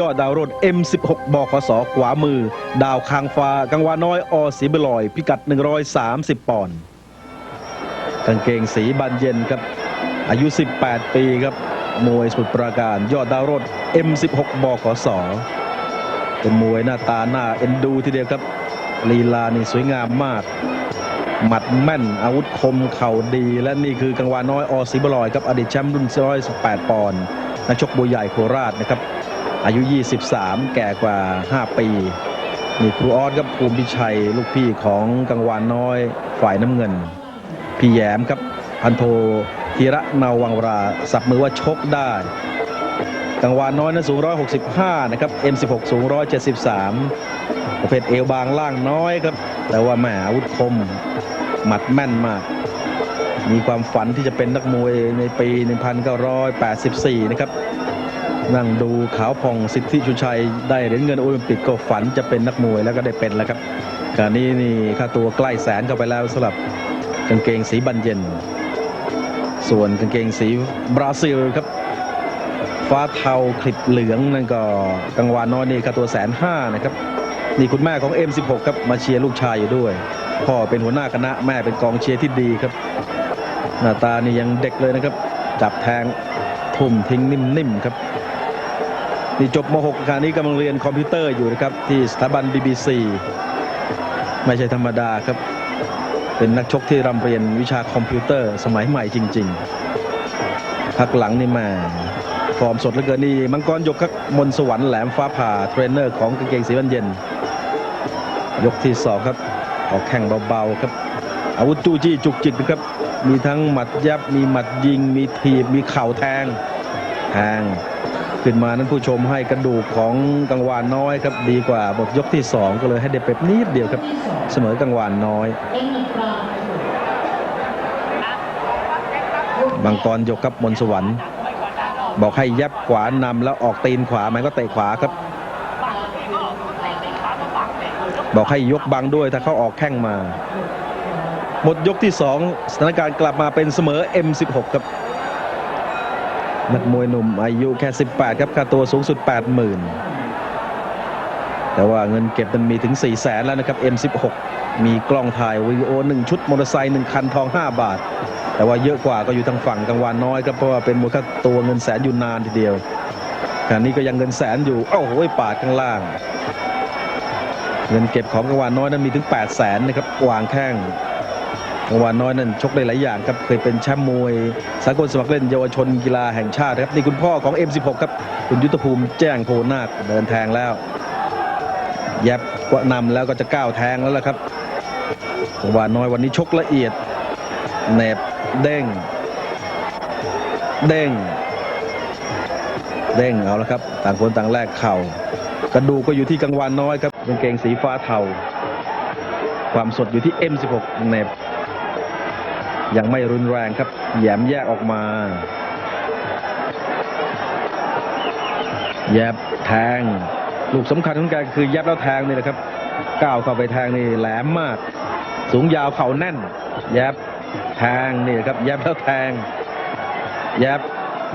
ยอดดาวรุ่น M16 บขสขวามือ ดาวคางฟ้ากังวาน้อยอสีบลอย พิกัด 130 ปอนด์กางเกงสีบานเย็นครับ อายุ 18 ปีครับ มวยสมุทรปราการ ยอดดาวรุ่น M16 บขสเป็นมวยหน้าตาหน้าเอ็นดูทีเดียวครับลีลานี่สวยงามมาก หมัดแม่นอาวุธคมเข่าดี และนี่คือกังวานน้อยอสีบลอยครับอดีตแชมป์รุ่น118ปอนด์นักชกบัวใหญ่โคราชนะครับ อายุ 23 แก่กว่า 5 ปี นี่ครูออสครับภูมิพิชัยลูกพี่ของกังวานน้อยฝ่ายน้ำเงิน พี่แยมครับพันโทธีระนาวังรา สับมือว่าชกได้กังวานน้อยนั้นสูง 165 นะครับ M16 สูง 173 ประเภทเอวบางล่างน้อยครับ แต่ว่าแหมอาวุธคม หมัดแม่นมาก มีความฝันที่จะเป็นนักมวยในปี 1984 นะครับ นั่งดูขาวผ่องสิทธิชุชัยได้เหรียญเงินโอลิมปิกก็ฝันจะเป็นนักมวยแล้วก็ได้เป็นแล้วครับการนี้นี่ค่าตัวใกล้แสนเข้าไปแล้วสำหรับกางเกงสีบันเย็น ส่วนกางเกงสีบราซิลครับ ฟ้าเทาคลิปเหลืองนั่นก็กังวานน้อยนี่ค่าตัวแสนห้านะครับนี่คุณแม่ของ M16 ครับมาเชียร์ลูกชายอยู่ด้วย พ่อเป็นหัวหน้าคณะแม่เป็นกองเชียร์ที่ดีครับ หน้าตานี่ยังเด็กเลยนะครับ จับแทงทุ่มทิ้งนิ่มๆครับ นี่จบม .6 คราวนี้กำลังเรียนคอมพิวเตอร์อยู่นะครับ ที่สถาบัน BBC ไม่ใช่ธรรมดาครับ เป็นนักชกที่ร่ำเรียนวิชาคอมพิวเตอร์สมัยใหม่จริง ๆ พักหลังนี่มาฟอร์มสดเหลือเกินนี่มังกรยกครับมนสวรรค์แหลมฟ้าผ่าเทรนเนอร์ของกางเกงสีบันเย็น ยกที่สองครับ ออกแข่งเบาๆครับ อาวุธจู้จี้จุกจิกนะครับ มีทั้งหมัดยับมีหมัดยิง มีถีบมีเข่าแทงแทง ขึ้นมานั้นผู้ชมให้กระดูกของกังวานน้อยครับดีกว่าหมดยกที่สองก็เลยให้เด็ดเป็บนิดเดียวครับ เสมอกังวานน้อยบางกรยกครับมนสวรรค์ บอกให้ยับขวานำแล้วออกตีนขวามันก็เตะขวาครับ บอกให้ยกบังด้วยถ้าเขาออกแข้งมา หมดยกที่สองสถานการณ์กลับมาเป็นเสมอ M16 ครับ นักมวยหนุ่มอายุแค่ 18 ครับค่าตัวสูงสุด 80,000 แต่ว่าเงินเก็บมันมีถึง 4 0 0แสนแล้วนะครับ M16 มีกล้องถ่ายวิดีโอ 1 ชุดมอเตอร์ไซค์1คันทอง 5 บาท แต่ว่าเยอะกว่าก็อยู่ทางฝั่งกังวานน้อยครับเพราะว่าเป็นมูลค่าตัวเงินแสนอยู่นานทีเดียวขณะนี้ก็ยังเงินแสนอยู่เอ้าโหยปาดข้างล่าง เงินเก็บของกังวานน้อยนั้นมีถึง 8 0 0แสนนะครับวางแข้ง กังวานน้อยนั้นชกได้หลายอย่างครับเคยเป็นแชมป์มวย สากลสมัครเล่นเยาวชนกีฬาแห่งชาติครับนี่คุณพ่อของ M16 ครับคุณยุทธภูมิแจ้งโพนาคเดินแทงแล้วแยบกว่านำแล้วก็จะก้าวแทงแล้วล่ะครับกังวานน้อยวันนี้ชกละเอียดแหนบเด้งเด้งเด้งเอาละครับ ต่างคนต่างแลกเข่ากระดูกก็อยู่ที่กังวานน้อยครับกางเกงสีฟ้าเทาความสดอยู่ที่ M16 เน็บ ยังไม่รุนแรงครับ แยมแยกออกมา แยบแทง ลูกสำคัญของแกคือแยบแล้วแทงนี่แหละครับ ก้าวเข้าไปแทงนี่แหลมมาก สูงยาวเข่าแน่น แยบแทงนี่ครับ แยบแล้วแทง แยบ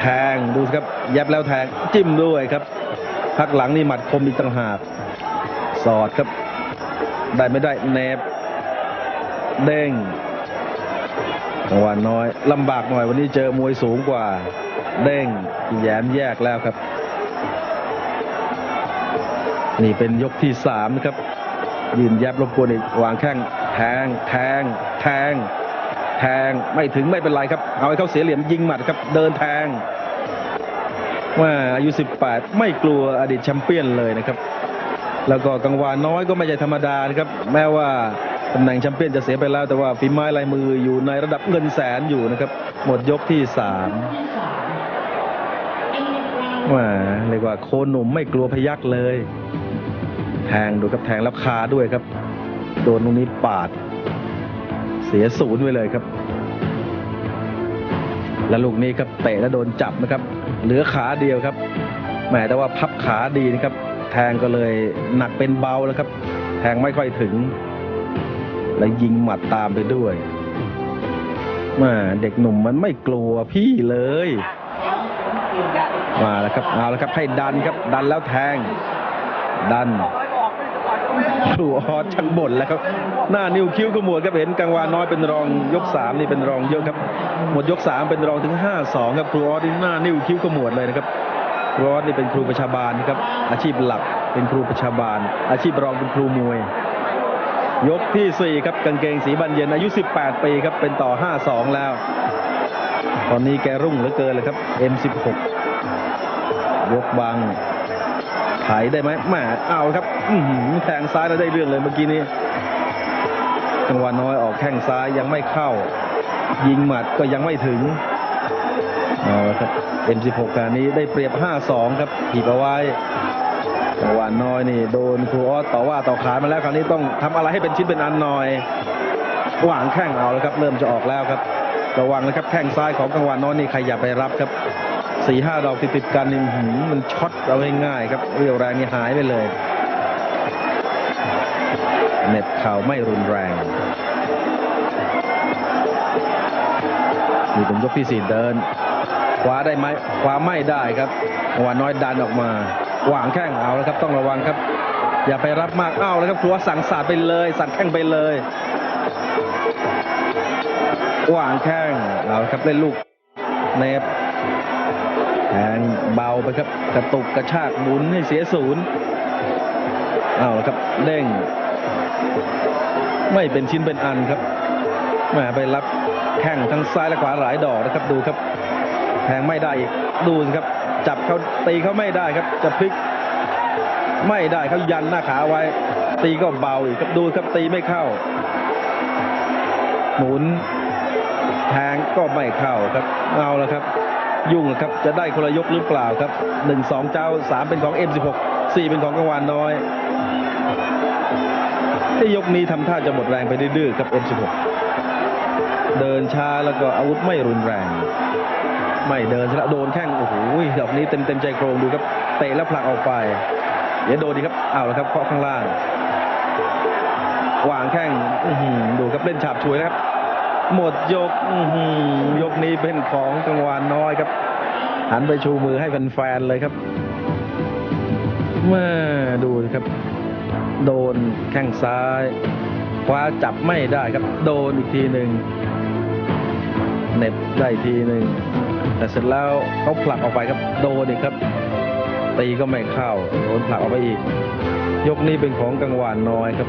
แทงดูสิครับ แยบแล้วแทงจิ้มด้วยครับพักหลังนี่หมัดคมอีกต่างหาก สอดครับ ได้ไม่ได้แนบเด้ง กังวานน้อยลำบากหน่อยวันนี้เจอมวยสูงกว่า เด้งแยมแยกแล้วครับ นี่เป็นยกที่สามนะครับยืนแยบรบกวนอีกวางแข้งแทงแทงแทงแทงไม่ถึงไม่เป็นไรครับ เอาให้เขาเสียเหลี่ยมยิงหมัดครับ เดินแทงว่าอายุ 18 ไม่กลัวอดีตแชมเปี้ยนเลยนะครับ แล้วก็กังวานน้อยก็ไม่ใช่ธรรมดานะครับ แม้ว่า ตำแหน่งแชมเปี้ยนจะเสียไปแล้วแต่ว่าฝีไม้ลายมืออยู่ในระดับเงินแสนอยู่นะครับ หมดยกที่สามว่าเรียกว่าโคหนุ่มไม่กลัวพยักเลย แทงดูครับแทงแล้วคาด้วยครับ โดนตรงนี้ปาด เสียศูนย์ไปเลยครับ แล้วลูกนี้ครับเตะแล้วโดนจับนะครับ เหลือขาเดียวครับแหมแต่ว่าพับขาดีนะครับ แทงก็เลยหนักเป็นเบาแล้วครับ แทงไม่ค่อยถึง และยิงหมัดตามไปด้วยมาเด็กหนุ่มมันไม่กลัวพี่เลย มาแล้วครับเอาแล้วครับให้ดันครับ ดันแล้วแทง ดันครูออสชักบ่นแล้วครับ หน้านิ้วคิ้วขมวดครับเห็นกังวานน้อยเป็นรองยกสามนี่เป็นรองเยอะครับ หมดยกสามเป็นรองถึงห้าสองครับครูออสนี่หน้านิ้วคิ้วขมวดเลยนะครับครูออสนี่เป็นครูประชาบาลครับ อาชีพหลักเป็นครูประชาบาล อาชีพรองเป็นครูมวย ยกที่ 4 ครับกางเกงสีบันเย็นอายุ 18 ปีครับ เป็นต่อ 5-2 แล้ว ตอนนี้แกรุ่งเหลือเกินเลยครับ M16 ยกบังไถได้ไหมแหมเอาครับแทงซ้ายแล้วได้เรื่องเลยเมื่อกี้นี้จังหวะน้อยออกแข้งซ้ายยังไม่เข้า ยิงหมัดก็ยังไม่ถึงเอาละครับ M16 การนี้ได้เปรียบ 5-2 ครับถีบเอาไว้ จังหวะน้อยนี่โดนครูออสต่อว่าต่อขานมาแล้วคราวนี้ต้องทำอะไรให้เป็นชิ้นเป็นอันหน่อย หวางแข้งเอาแล้วครับ เริ่มจะออกแล้วครับ ระวังนะครับแข้งซ้ายของกังวานน้อยนี่ใครอย่าไปรับครับสี่ห้าดอกติดติดกันนี่หืมมันช็อตเอาง่ายๆครับเรียวแรงนี่หายไปเลยเน็บเข่าไม่รุนแรงนี่เป็นยกที่สี่เดิน คว้าได้ไหมคว้าไม่ได้ครับกังวานน้อยดันออกมา วางแข้งเอาแล้วครับต้องระวังครับ อย่าไปรับมากเอาแล้วครับครัวสั่งสาดไปเลย สั่งแข้งไปเลยวางแข้งเอาละครับเล่นลูกเนบแทงเบาไปครับกระตุกกระชากหมุนให้เสียศูนย์เอาละครับเด้งไม่เป็นชิ้นเป็นอันครับแหมไปรับแข้งทั้งซ้ายและขวาหลายดอกนะครับดูครับแทงไม่ได้อีกดูสิครับ จับเขาตีเขาไม่ได้ครับ จะพลิกไม่ได้เขายันหน้าขาไว้ ตีก็เบาอีกครับดูครับตีไม่เข้า หมุนแทงก็ไม่เข้าครับเอาแล้วครับ ยุ่งครับจะได้คนละยกหรือเปล่าครับหนึ่งสองเจ้าสามเป็นของ M16 สี่เป็นของกังวานน้อยที่ยกนี้ทำท่าจะหมดแรงไปดื้อๆครับ M16 เดินช้าแล้วก็อาวุธไม่รุนแรง ไม่เดินซะโดนแข้งโอ้โห ดอกนี้เต็มเต็มใจโครงดูครับเตะแล้วผลักออกไป เดี๋ยวโดนดีครับเอาแล้วครับเคาะข้างล่างวางแข้งดูครับเล่นฉาบฉวยนะครับ หมดยกยกนี้เป็นของกังวานน้อยครับ หันไปชูมือให้แฟนๆเลยครับมาดูครับ โดนแข้งซ้าย คว้าจับไม่ได้ครับ โดนอีกทีหนึ่ง เน็บได้ทีหนึ่งแต่เสร็จแล้วเขาผลักออกไปครับโดนอีกครับตีก็ไม่เข้าโดนผลักออกไปอีก ยกนี้เป็นของกังวานน้อยครับ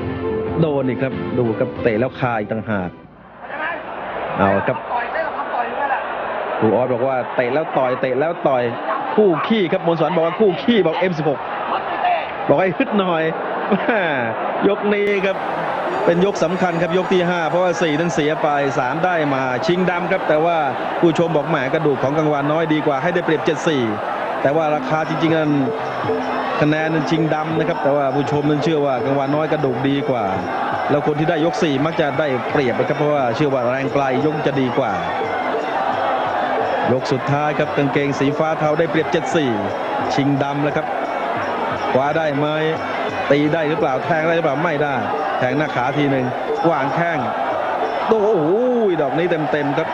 โดนอีกครับ ดูครับเตะแล้วคาอีกต่างหากเอาครับต่อยได้หรอครับต่อยนั่นแหละครูออสบอกว่าเตะแล้วต่อยเตะแล้วต่อยคู่ขี้ครับมนสวรรค์บอกว่าคู่ขี้บอก M16 มันไม่แตกบอกให้ฮึดหน่อยยกนี้ครับ เป็นยกสำคัญครับยกที่ 5 เพราะว่า 4 นั้นเสียไป 3 ได้มาชิงดำครับ แต่ว่าผู้ชมบอกแหมกระดูกของกังวานน้อยดีกว่าให้ได้เปรียบ 74 แต่ว่าราคาจริงๆนั้นคะแนนนั้นชิงดำนะครับ แต่ว่าผู้ชมนั้นเชื่อว่ากังวานน้อยกระดูกดีกว่า แล้วคนที่ได้ยก 4 มักจะได้เปรียบนะครับเพราะว่าเชื่อว่าแรงไกลยกจะดีกว่า ยกสุดท้ายครับกางเกงสีฟ้าเทาได้เปรียบ 74 ชิงดำแล้วครับคว้าได้ไหมตีได้หรือเปล่าแทงได้หรือเปล่าไม่ได้ แทงหน้าขาทีหนึ่งวางแข้งโอ้โหดอกนี้เต็มๆครับ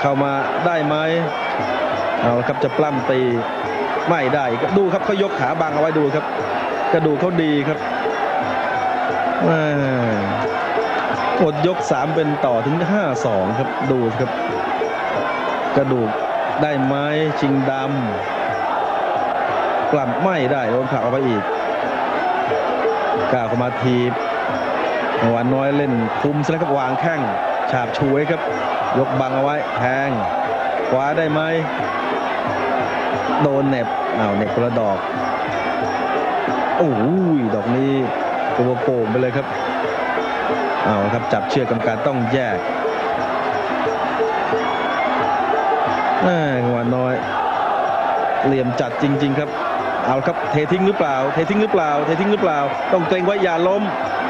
เข้ามาได้ไหมเอาครับจะปล้ำตีไม่ได้ดูครับเขายกขาบังเอาไว้ดูครับ กระดูกเขาดีครับเอ้อหมดยก3เป็นต่อถึง5-2ครับดูครับ กระดูกได้ไหมชิงดำกลับไม่ได้โดนผลักออกไปอีก กล้าวเข้ามาทีบหวานน้อยเล่นคุมซะแล้วครับวางแข้งฉาบช่วยครับ ยกบังเอาไว้แทงขวาได้ไหมโดนเหน็บอ้าวเน็บคนละดอกโอ้ยดอกนี้ตัวโป่งไปเลยครับเอาครับจับเชือกกรรมการต้องแยกแม่กวานน้อยเหลี่ยมจัดจริง ๆ ครับ เอาครับเททิ้งหรือเปล่า เททิ้งหรือเปล่า เททิ้งหรือเปล่า ต้องเกรงไว้อย่าล้ม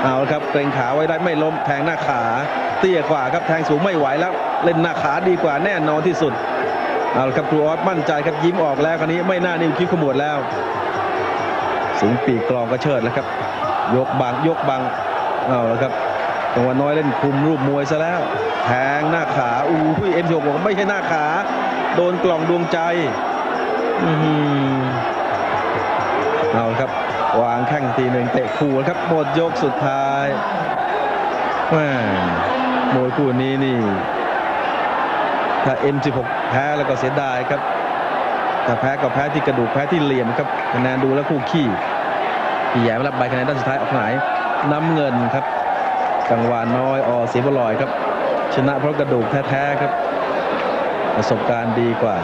เอาละครับเกรงขาไว้ได้ไม่ล้มแทงหน้าขา เตี้ยกว่าครับแทงสูงไม่ไหวแล้ว เล่นหน้าขาดีกว่าแน่นอนที่สุด เอาละครับครูออสมั่นใจครับยิ้มออกแล้วคราวนี้ไม่น่านิ้วคิ้วขมวดแล้ว สิงปีกกลองก็เชิดแล้วครับ ยกบังยกบังเอาละครับจังหวะน้อยเล่นคุมรูปมวยซะแล้ว แทงหน้าขาอู้ยเอ็มหกบอกไม่ใช่หน้าขา โดนกล่องดวงใจ อื้อหือ เอาครับ วางแข้งทีหนึ่งเตะคู่ครับหมดยกสุดท้ายแม่มวยคู่นี้นี่ ถ้า M16 แพ้แล้วก็เสียดายครับถ้าแพ้ก็แพ้ที่กระดูกแพ้ที่เหลี่ยมครับคะแนนดูแล้วคู่ขี้พี่แย้มรับใบคะแนนด้านสุดท้ายออกไหนน้ำเงินครับกังวานน้อยออสีบลอยครับ ชนะเพราะกระดูกแท้ๆครับ ประสบการณ์ดีกว่า